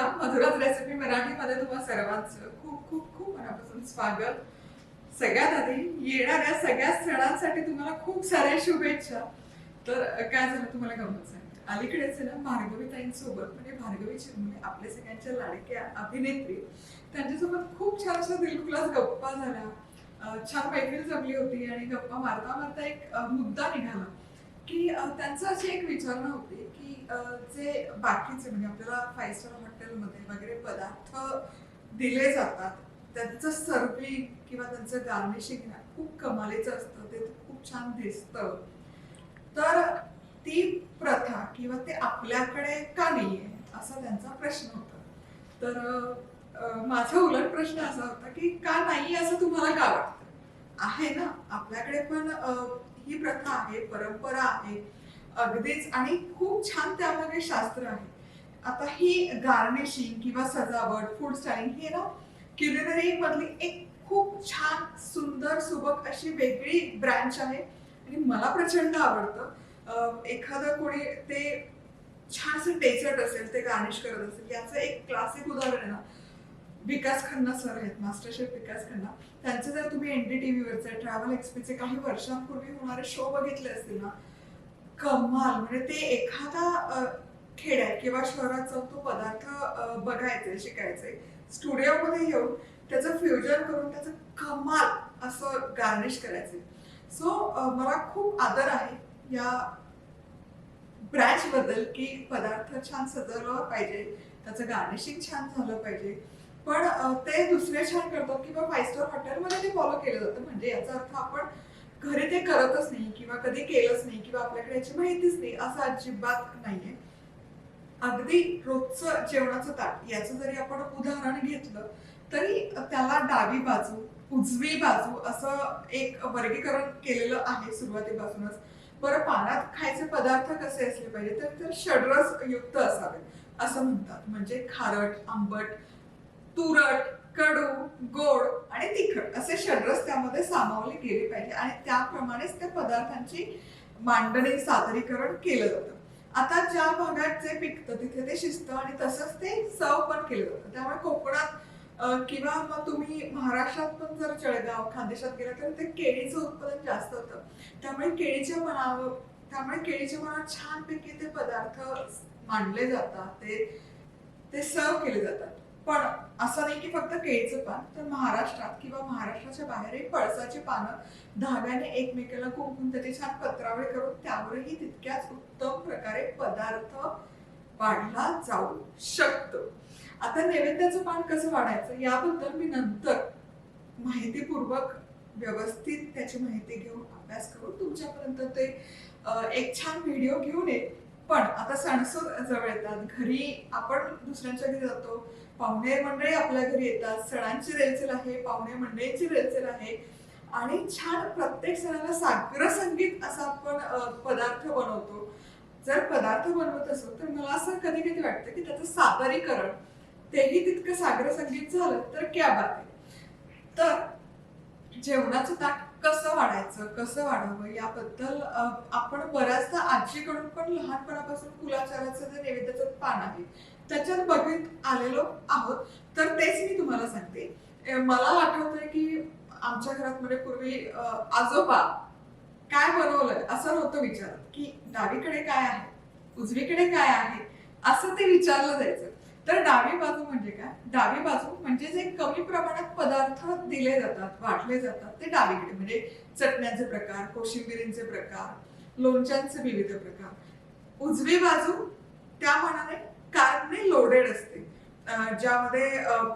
सहज रेसिपी मराठीमध्ये तुम्हा सर्वांचं खूप खूप खूप मनापासून स्वागत. सगळ्यात आधी येणाऱ्या सगळ्या सणांसाठी तुम्हाला खूप साऱ्या शुभेच्छा. तर काय झालं तुम्हाला गमत सांगते. अलीकडेच आहे ना भार्गवी ताईंसोबत म्हणजे भार्गवी चिरमुले आपल्या सगळ्यांच्या लाडक्या अभिनेत्री त्यांच्यासोबत खूप छान छान दिलखुलास गप्पा झाल्या. छान मैत्रीण जमली होती आणि गप्पा मारता मारता एक मुद्दा निघाला. की त्यांचं अशी एक विचारणा होती की जे बाकीचे म्हणजे आपल्याला फाईव्ह स्टार हॉटेलमध्ये वगैरे पदार्थ दिले जातात त्यांचं सर्विंग किंवा त्यांचं गार्निशिंग खूप कमालीचं असतं ते खूप छान दिसतं. तर ती प्रथा किंवा ते आपल्याकडे का नाहीये असा त्यांचा प्रश्न होता. तर माझा उलट प्रश्न असा होता की का नाही असं तुम्हाला का वाटतं? आहे ना आपल्याकडे पण ही प्रथा आहे परंपरा आहे. अगदीच. आणि खूप छान त्यामध्ये शास्त्र आहे. आता ही गार्निशिंग किंवा सजावट फूड स्टाईलिंग हे ना क्युलिनरी मधली एक खूप छान सुंदर सुबक अशी वेगळी ब्रँच आहे. आणि मला प्रचंड आवडतं. एखादं कोणी ते छानसं असं असेल ते गार्निश करत असेल याचं एक क्लासिक उदाहरण आहे ना. विकास खन्ना सर आहेत मास्टर शेफ विकास खन्ना. त्यांचे जर तुम्ही एन डी टी व्हीवरचे ट्रॅव्हल एक्सपीचे काही वर्षांपूर्वी होणारे शो बघितले असतील ना कमाल. म्हणजे ते एखादा खेड्यात किंवा शहरात जाऊन तो पदार्थ बघायचे शिकायचे स्टुडिओमध्ये येऊन त्याचं फ्युजन करून त्याचं कमाल असं गार्निश करायचे सो मला खूप आदर आहे या ब्रँच बद्दल की पदार्थ छान सजवलं पाहिजे त्याचं गार्निशिंग छान झालं पाहिजे. पण ते दुसरे छान करतात किंवा फाय स्टार हॉटेलमध्ये ते फॉलो केलं जातं. म्हणजे याचा अर्थ आपण घरी ते करतच नाही किंवा कधी केलंच नाही किंवा आपल्याकडे याची माहितीच नाही असं अजिबात नाहीये. अगदी रोजचं जेवणाचं ताट याचं जरी आपण उदाहरण घेतलं तरी त्याला डावी बाजू उजवी बाजू असं एक वर्गीकरण केलेलं आहे सुरुवातीपासूनच. बरं पानात खायचे पदार्थ कसे असले पाहिजे तर षडरस युक्त असावे असं म्हणतात. म्हणजे खारट आंबट तुरट कडू गोड आणि तिखट असे षड्रस त्यामध्ये सामावले गेले पाहिजे. आणि त्याप्रमाणेच त्या पदार्थांची मांडणी सादरीकरण केलं जातं. आता ज्या भागात जे पिकतं तिथे ते शिजतं आणि तसंच ते सर्व पण केलं जातं. त्यामुळे कोकणात किंवा मग तुम्ही महाराष्ट्रात पण जर जळगाव खानदेशात गेला तर ते केळीचं उत्पादन जास्त होतं. त्यामुळे केळीच्या मनावर त्यामुळे केळीच्या मनात छानपैकी ते पदार्थ मांडले जातात ते ते सर्व केले जातात. पण असं नाही की फक्त केळीचं पान तर महाराष्ट्रात किंवा महाराष्ट्राच्या बाहेरही पळसाची पानं धाग्याने एकमेकाला कुंकून त्याची छान पत्रावळी करून त्यावरही तितक्याच उत्तम प्रकारे पदार्थ वाढला जाऊ शकतो. आता नैवेद्याचं पान कसं वाढायचं याबद्दल मी नंतर माहितीपूर्वक व्यवस्थित त्याची माहिती घेऊन अभ्यास करून तुमच्यापर्यंत ते एक छान व्हिडिओ घेऊन येईल पण आता सणसूर जवळ येतात. घरी आपण दुसऱ्यांच्या घरी जातो. पाहुणे मंडळी आपल्या घरी येतात सणांची रेलचेल आहे पाहुणे मंडळींची रेलचेल आहे. आणि छान प्रत्येक सणाला सागर संगीत असा आपण पदार्थ बनवतो. जर पदार्थ बनवत असो तर मला असं कधी कधी वाटतं की त्याचं सादरीकरण तेही तितकं सागर संगीत झालं तर क्या बात आहे तर जेवणाचं ताट कसं वाढायचं कसं वाढावं याबद्दल आपण बऱ्याचदा आजीकडून पण लहानपणापासून कुलाचाराचं जे नैवेद्याचं पान आहे त्याच्यात बघत आलेलो आहोत. तर तेच मी तुम्हाला सांगते. मला आठवतंय की आमच्या घरात म्हणजे पूर्वी आजोबा काय बनवलंय असं नव्हतं विचारत की डावीकडे काय आहे उजवीकडे काय आहे असं ते विचारलं जायचं. तर डावी बाजू म्हणजे काय? डावी बाजू म्हणजे जे कमी प्रमाणात पदार्थ दिले जातात वाटले जातात ते डावीकडे. म्हणजे चटण्यांचे प्रकार कोशिंबिरींचे प्रकार लोणच्यांचे विविध प्रकार. उजवी बाजू त्या मनाने कारणे लोडेड असते. ज्यामध्ये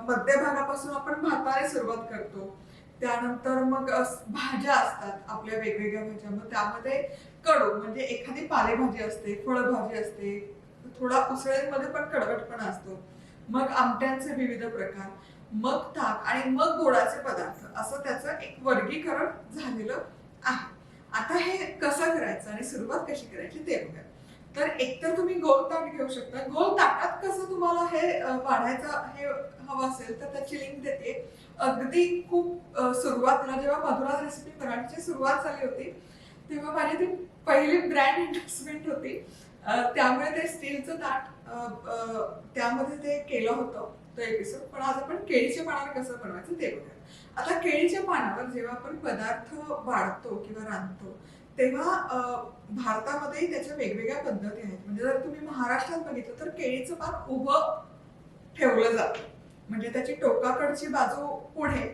मध्यभागापासून आपण भाताने सुरुवात करतो. त्यानंतर मग भाज्या असतात आपल्या वेगवेगळ्या भाज्या. मग त्यामध्ये कडू म्हणजे एखादी पालेभाजी असते फळभाजी असते. थोडा उसळीमध्ये पण कडवटपणा असतो. मग आमट्यांचे विविध प्रकार. मग ताक आणि मग गोडाचे पदार्थ. असं त्याचं एक वर्गीकरण झालेलं आहे. आता हे कसं करायचं आणि सुरुवात कशी करायची ते बघा तर एकतर तुम्ही गोल ताट घेऊ शकता. गोल ताटात कसं तुम्हाला हे वाढायचं हे हवं असेल तर त्याची लिंक देते. अगदी खूप सुरुवातीला जेव्हा मधुरा रेसिपी मराठीची सुरुवात झाली होती तेव्हा माझी ती पहिली ब्रँड इन्व्हेस्टमेंट होती. त्यामुळे ते स्टीलचं ताट त्यामध्ये ते केलं होतं तो एपिसोड पण आज आपण केळीच्या पानावर कसं बनवायचं ते बघूया. आता केळीच्या पानावर जेव्हा आपण पदार्थ वाढतो किंवा रांधतो तेव्हा भारतामध्ये त्याच्या वेगवेगळ्या पद्धती आहेत. म्हणजे जर तुम्ही महाराष्ट्रात बघितलं तर केळीचं पान उभं ठेवलं जातं. म्हणजे त्याची टोकाकडची बाजू पुढे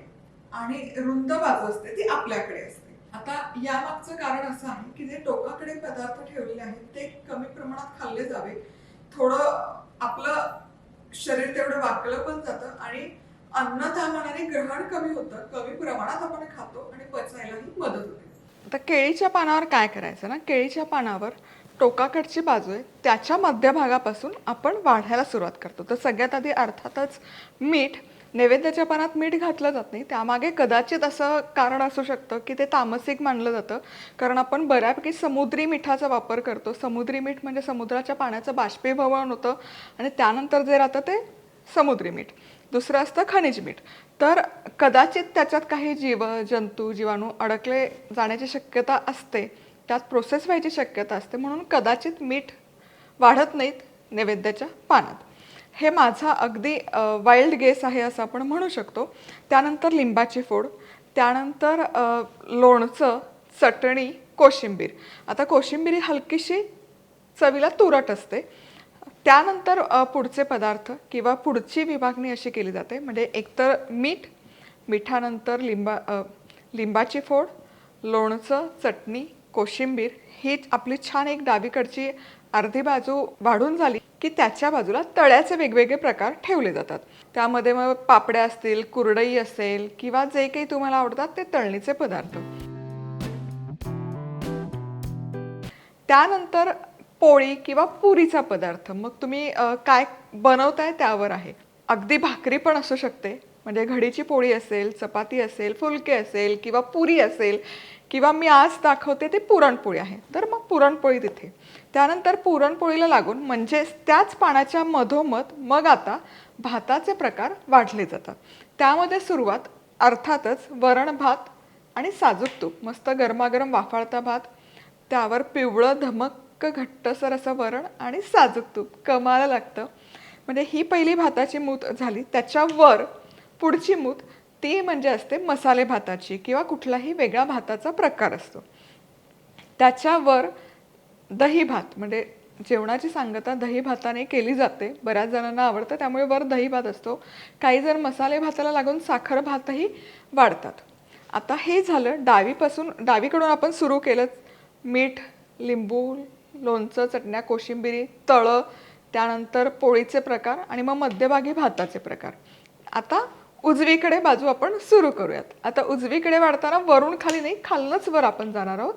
आणि रुंद बाजू असते ती आपल्याकडे असते. आता यामागचं कारण असं आहे की जे टोकाकडे पदार्थ ठेवलेले आहेत ते कमी प्रमाणात खाल्ले जावे. थोडं आपलं शरीर तेवढं वाकलं पण जातं आणि अन्न त्या मनाने ग्रहण कमी होतं. कमी प्रमाणात आपण खातो आणि पचायलाही मदत होते. आता केळीच्या पानावर काय करायचं ना? केळीच्या पानावर टोकाकडची बाजू आहे त्याच्या मध्यभागापासून आपण वाढायला सुरुवात करतो. तर सगळ्यात आधी अर्थातच मीठ नैवेद्याच्या पानात मीठ घातलं जात नाही. त्यामागे कदाचित असं कारण असू शकतं की ते तामसिक मानलं जातं. कारण आपण बऱ्यापैकी समुद्री मिठाचा वापर करतो. समुद्री मीठ म्हणजे समुद्राच्या पाण्याचं बाष्पीभवन होतं आणि त्यानंतर जे राहतं ते समुद्री मीठ. दुसरं असतं खनिज मीठ. तर कदाचित त्याच्यात काही जीव जंतू जीवाणू अडकले जाण्याची शक्यता असते. त्यात प्रोसेस व्हायची शक्यता असते. म्हणून कदाचित मीठ वाढत नाहीत नैवेद्याच्या पानात. हे माझा अगदी वाईल्ड गेस आहे असं आपण म्हणू शकतो. त्यानंतर लिंबाची फोड. त्यानंतर लोणचं चटणी कोशिंबीर. आता कोशिंबीर ही हलकीशी चवीला तुरट असते. त्यानंतर पुढचे पदार्थ किंवा पुढची विभागणी अशी केली जाते. म्हणजे एकतर मीठ मिठानंतर लिंबा लिंबाची फोड लोणचं चटणी कोशिंबीर ही आपली छान एक डावीकडची अर्धी बाजू वाढून झाली की त्याच्या बाजूला तळ्याचे वेगवेगळे प्रकार ठेवले जातात. त्यामध्ये मग पापड्या असतील कुरडई असेल किंवा जे काही तुम्हाला आवडतात ते तळणीचे पदार्थ. त्यानंतर पोळी किंवा पुरीचा पदार्थ. मग तुम्ही काय बनवताय त्यावर आहे? अगदी भाकरी पण असू शकते. म्हणजे घडीची पोळी असेल चपाती असेल फुलके असेल किंवा पुरी असेल किंवा मी आज दाखवते ते पुरणपोळी आहे. तर मग पुरणपोळी तिथे. त्यानंतर पुरणपोळीला लागून म्हणजेच त्याच पाण्याच्या मधोमध मग आता भाताचे प्रकार वाढले जातात. त्यामध्ये सुरुवात अर्थातच वरण भात आणि साजूक तूप. मस्त गरमागरम वाफाळता भात. त्यावर पिवळं धमक धमक्क घट्टसर असं वरण आणि साजूक तूप कमाला लागतं. म्हणजे ही पहिली भाताची मूत झाली त्याच्यावर पुढची मूत ती म्हणजे असते मसाले भाताची किंवा कुठलाही वेगळा भाताचा प्रकार असतो. त्याच्यावर दही भात म्हणजे जेवणाची सांगता दही भाताने केली जाते. बऱ्याच जणांना आवडतं त्यामुळे वर दही भात असतो. काही जण मसाले भाताला लागून साखर भातही वाढतात. आता हे झालं डावीपासून डावीकडून आपण सुरू केलं मीठ लिंबू लोणचं चटण्या कोशिंबिरी तळं त्यानंतर पोळीचे प्रकार आणि मग मध्यभागी भाताचे प्रकार. आता उजवीकडे बाजू आपण सुरू करूयात. आता उजवीकडे वाढताना वरून खाली नाही खालनंच वर आपण जाणार आहोत.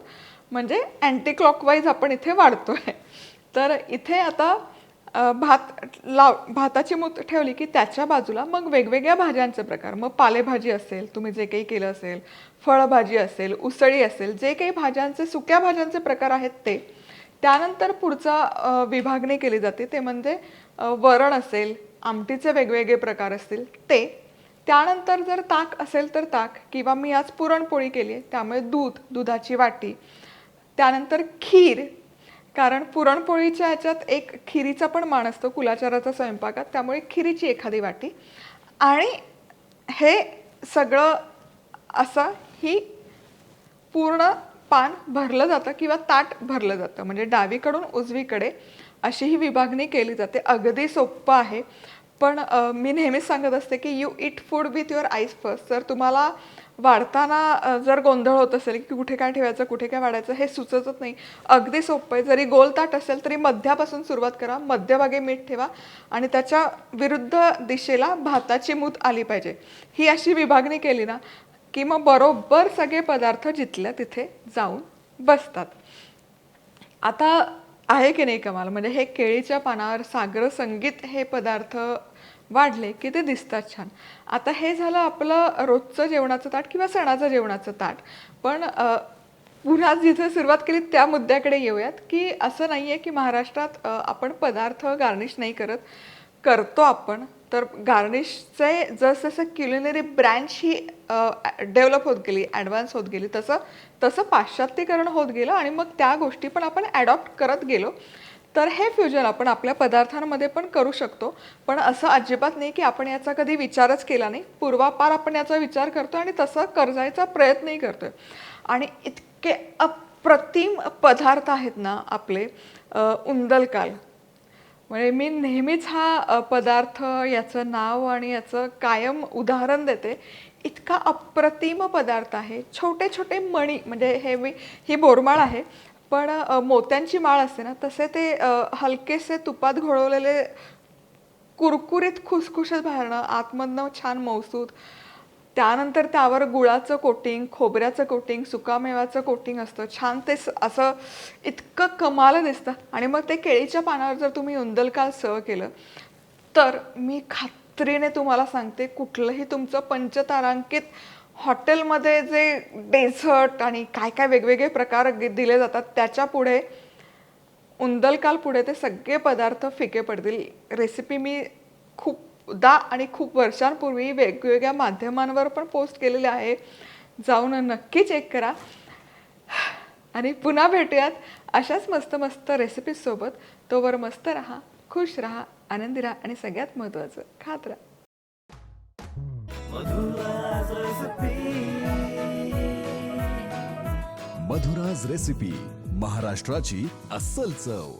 म्हणजे अँटी क्लॉकवाईज आपण इथे वाढतोय. तर इथे आता भात लाव भाताची मूत ठेवली की त्याच्या बाजूला मग वेगवेगळ्या भाज्यांचे प्रकार. मग पालेभाजी असेल तुम्ही जे काही केलं असेल फळभाजी असेल उसळी असेल जे काही भाज्यांचे सुक्या भाज्यांचे प्रकार आहेत ते. त्यानंतर पुढचा विभागणी केली जाते. ते म्हणजे वरण असेल आमटीचे वेगवेगळे प्रकार असतील ते. त्यानंतर जर ताक असेल तर ताक किंवा मी आज पुरणपोळी केली आहे त्यामुळे दूध दुधाची वाटी. त्यानंतर खीर कारण पुरणपोळीच्या ह्याच्यात एक खिरीचा पण मान असतो कुलाचाराचा स्वयंपाकात त्यामुळे खिरीची एखादी वाटी. आणि हे सगळं असं ही पूर्ण पान भरलं जातं किंवा ताट भरलं जातं. म्हणजे डावीकडून उजवीकडे अशी ही विभागणी केली जाते. अगदी सोपं आहे. पण मी नेहमीच सांगत असते की you eat food with your eyes first जर तुम्हाला वाढताना जर गोंधळ होत असेल की कुठे काय ठेवायचं कुठे काय वाढायचं हे सुचतच नाही. अगदी सोपं आहे. जरी गोल ताट असेल तरी मध्यापासून सुरुवात करा. मध्यभागी मीठ ठेवा. आणि त्याच्या विरुद्ध दिशेला भाताची मूत आली पाहिजे. ही अशी विभागणी केली ना की मग बरोबर सगळे पदार्थ जिथल्या तिथे जाऊन बसतात. आता आहे की नाही कमाल? म्हणजे हे केळीच्या पानावर सागर संगीत हे पदार्थ वाढले की ते दिसतात छान. आता हे झालं आपलं रोजचं जेवणाचं ताट किंवा सणाचं जेवणाचं ताट. पण पुन्हा जिथे सुरुवात केली त्या मुद्द्याकडे येऊयात की असं नाही आहे की महाराष्ट्रात आपण पदार्थ गार्निश नाही करत करतो आपण. तर गार्निशचे जसजसं क्युलिनरी ब्रँच ही डेव्हलप होत गेली ॲडव्हान्स होत गेली तसं तसं पाश्चात्यकरण होत गेलं आणि मग त्या गोष्टी पण आपण ॲडॉप्ट करत गेलो. तर हे फ्युजन आपण आपल्या पदार्थांमध्ये पण करू शकतो. पण असं अजिबात नाही की आपण याचा कधी विचारच केला नाही. पूर्वापार आपण याचा विचार करतो आणि तसं करायचा प्रयत्नही करतो आणि इतके अप्रतिम पदार्थ आहेत ना आपले उंदलकाल. म्हणजे मी नेहमीच हा पदार्थ याचं नाव आणि याचं कायम उदाहरण देते. इतका अप्रतिम पदार्थ आहे. छोटे छोटे मणी म्हणजे हे मी ही बोरमाळ आहे. पण मोत्यांची माळ असते ना तसे ते हलकेसे तुपात घोळवलेले कुरकुरीत खुसखुशीत बाहेरनं आतमधनं छान मौसूद त्यानंतर त्यावर गुळाचं कोटिंग खोबऱ्याचं कोटिंग सुकामेव्याचं कोटिंग असतं. छान ते स- असं इतकं कमाल दिसतं. आणि मग ते केळीच्या पानावर जर तुम्ही उंदलकाल सर्व केलं तर मी खात्रीने तुम्हाला सांगते कुठलंही तुमचं पंचतारांकित हॉटेलमध्ये जे डेझर्ट आणि काय काय वेगवेगळे प्रकार दिले जातात त्याच्या पुढे उंदलकाल पुढे ते सगळे पदार्थ फिके पडतील. रेसिपी मी खूप दा आणि खूप वर्षांपूर्वी वेगवेगळ्या माध्यमांवर पण पोस्ट केलेले आहे. जाऊन नक्की चेक करा. आणि पुन्हा भेटूयात अशाच मस्त मस्त रेसिपीजसोबत तोवर मस्त राहा खुश राहा आनंदी राहा आणि सगळ्यात महत्त्वाचं खात राहा. मधुराज रेसिपी महाराष्ट्राची अस्सल चव.